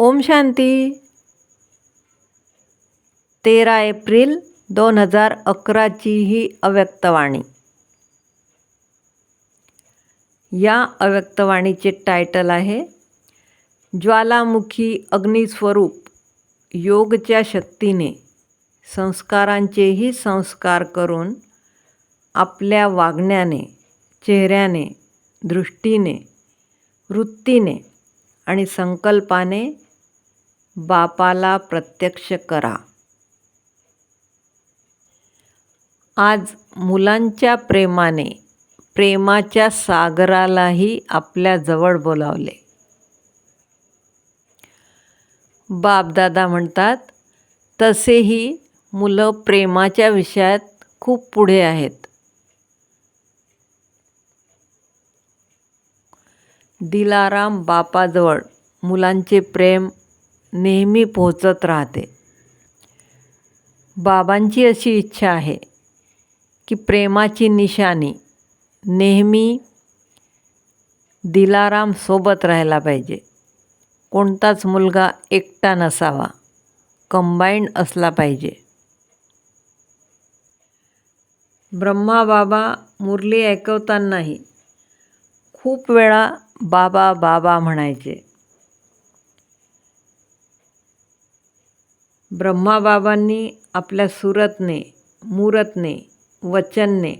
ओम शांती. तेरा एप्रिल दोन हजार अकराची ही अव्यक्तवाणी. या अव्यक्तवाणीचे टायटल आहे ज्वालामुखी अग्निस्वरूप योगच्या शक्तीने संस्कारांचेही संस्कार करून आपल्या वागण्याने चेहऱ्याने दृष्टीने वृत्तीने आणि संकल्पाने बापाला प्रत्यक्ष करा. आज मुलांच्या प्रेमाने प्रेमाच्या सागरालाही आपल्या जवळ बोलावले. बापदादा म्हणतात तसेही मुलं प्रेमाच्या विषयात खूप पुढे आहेत. दिलाराम बापाजवळ मुलांचे प्रेम नेहमी पोहोचत राहते. बाबांची अशी इच्छा आहे की प्रेमाची निशाणी नेहमी दिलाराम सोबत राहायला पाहिजे. कोणताच मुलगा एकटा नसावा कंबाईंड असला पाहिजे. ब्रह्मा बाबा मुरली ऐकवतानाही खूप वेळा बाबा बाबा म्हणायचे. ब्रह्माबाबांनी आपल्या सुरतने मुरतने वचनने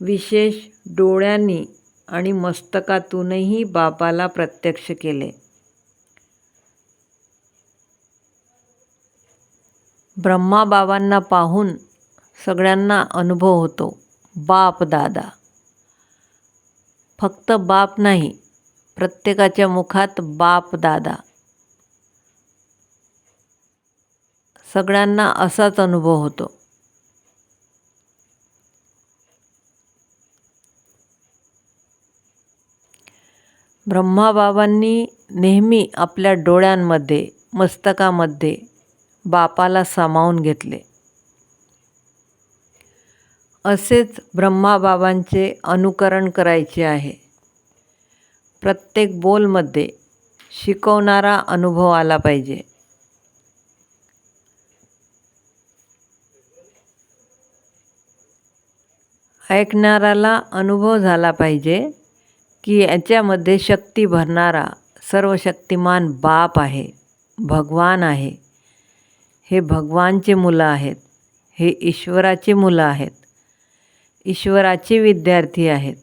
विशेष डोळ्यांनी आणि मस्तकातूनही बापाला प्रत्यक्ष केले. ब्रह्माबाबांना पाहून सगळ्यांना अनुभव होतो बाप दादा. फक्त बाप नाही प्रत्येकाच्या मुखात बाप दादा. सगळ्यांना असाच अनुभव होतो. ब्रह्माबाबांनी नेहमी आपल्या डोळ्यांमध्ये मस्तकामध्ये बापाला सामावून घेतले. असेच ब्रह्माबाबांचे अनुकरण करायचे आहे. प्रत्येक बोलमध्ये शिकवणारा अनुभव आला पाहिजे. ऐकणाऱ्याला अनुभव झाला पाहिजे की याच्यामध्ये शक्ती भरणारा सर्व शक्तिमान बाप आहे भगवान आहे. हे भगवानचे मुलं आहेत हे ईश्वराची मुलं आहेत ईश्वराचे विद्यार्थी आहेत.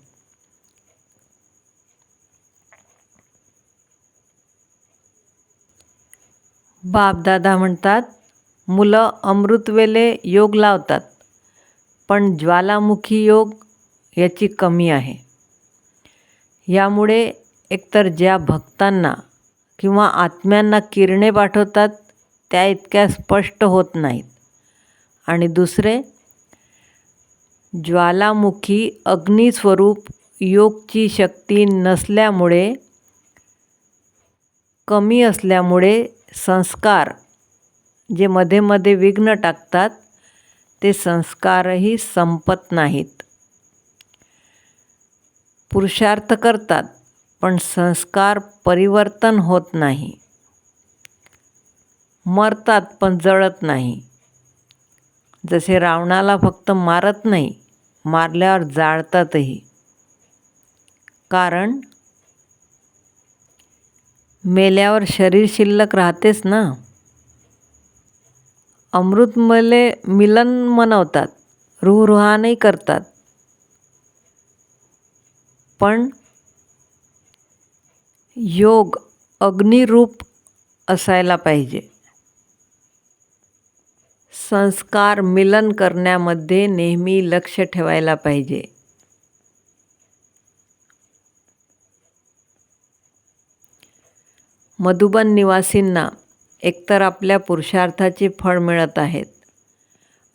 बापदादा म्हणतात मुलं अमृतवेले योग लावतात. पण ज्वालामुखी योग याची कमी आहे. यामुळे एकतर ज्या भक्तांना किंवा आत्म्यांना किरणे पाठवतात त्या इतक्या स्पष्ट होत नाहीत. आणि दुसरे ज्वालामुखी अग्निस्वरूप योगची शक्ती नसल्यामुळे कमी असल्यामुळे संस्कार जे मध्ये मध्ये विघ्न टाकतात ते संस्कारही संपत नाहीत. पुरुषार्थ करतात पण संस्कार परिवर्तन होत नाही. मरतात पण जळत नाही. जसे रावणाला फक्त मारत नाही मारल्यावर जाळतातही. कारण मेल्यावर शरीर शिल्लक राहतेच ना. अमृतमले मिलन मनवतात, रुहरुहानही करतात. पण योग अग्निरूप असायला पाहिजे. संस्कार मिलन करण्यामध्ये नेहमी लक्ष ठेवायला पाहिजे. मधुबन निवासींना एकतर आपल्या पुरुषार्थाचे फळ मिळत आहेत.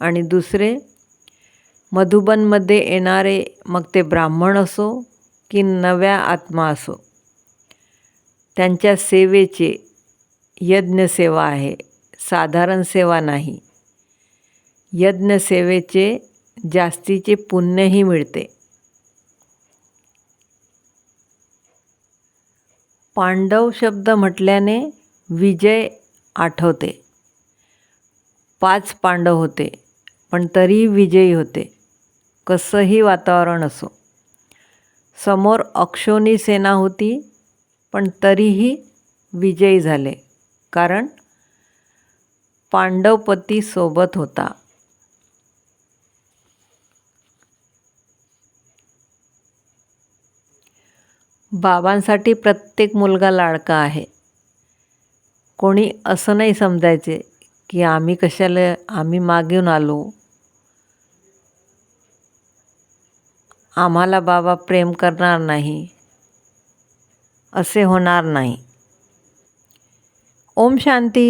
आणि दुसरे मधुबनमध्ये येणारे मग ते ब्राह्मण असो की नव्या आत्मा असो त्यांच्या सेवेचे यज्ञसेवा आहे. साधारण सेवा नाही. यज्ञसेवेचे जास्तीचे पुण्यही मिळते. पांडव शब्द म्हटल्याने विजय आठवते. पाच पांडव होते पण तरीही विजयी होते. कसंही वातावरण असो. समोर अक्षोनी सेना होती पण तरीही विजयी झाले. कारण पांडवपती सोबत होता. बाबांसाठी प्रत्येक मुलगा लाडका आहे. कोणी असं नाही समजायचे की आम्ही कशाला आम्ही मागून आलो. आम्हाला बाबा प्रेम करणार नाही. असे होणार नाही. ओम शांती.